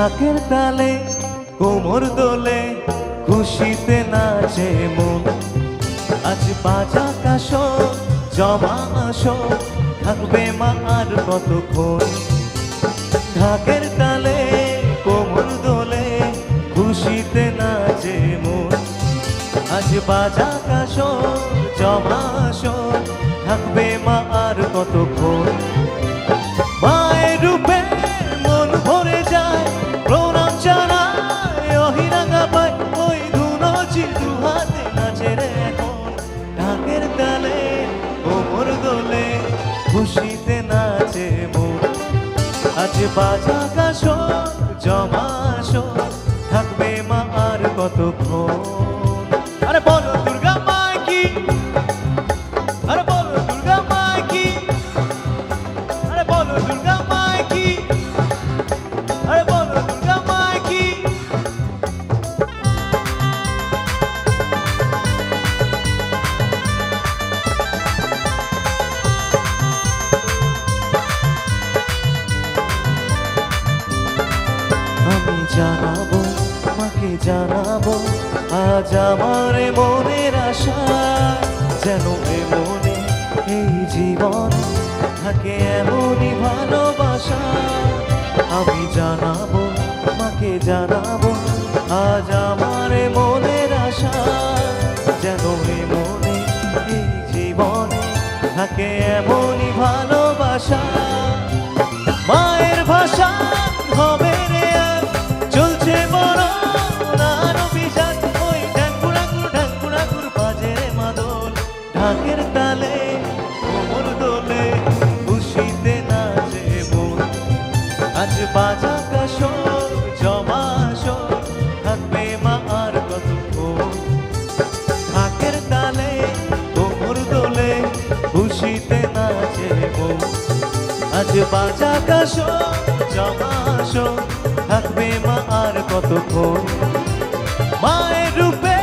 ঢাকের তালে কোমর দোলে খুশিতে নাচে মন। আজ বাজা কাশো জমা আসো থাকবে মা আর কতক্ষণ? ঢাকের তালে, কোমর দোলে, খুশিতে নাচে মন। আজ বাজা কাশ জমা আসো থাকবে মা আর কতক্ষণ? খুশিতে নাচে মন। আজ বাজা জমা জমাশো থাকবে মা আর কতক্ষণ? মাকে জানাব, আজ আমার মনের আশা যেন এ মনে এই জীবন থাকে, এমনই ভালোবাসা। আমি জানাব, মাকে জানাব, আজ আমার মনের আশা যেন এ মনে এই জীবনে থাকে, এমনই বাজা কাশো জমাশো থাকবে মা আর কতক্ষণ? মায়ের রূপে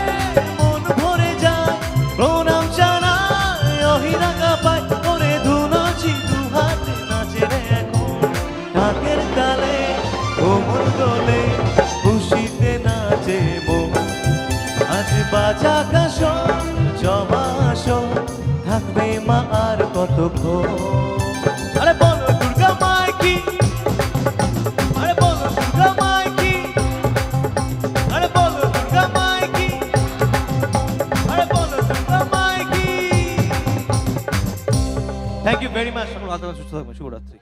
মন ভরে যায়, প্রণাম জানায় দু নাচে এখন। ঢাকের তালে, কোমর দোলে, খুশিতে নাচে আজ বাজা কাশো থাকবে মা আর কতক্ষণ? ভেরি মাচ সকল ভালো থাকবেন সুস্থ থাকবেন শুভরাত্রি।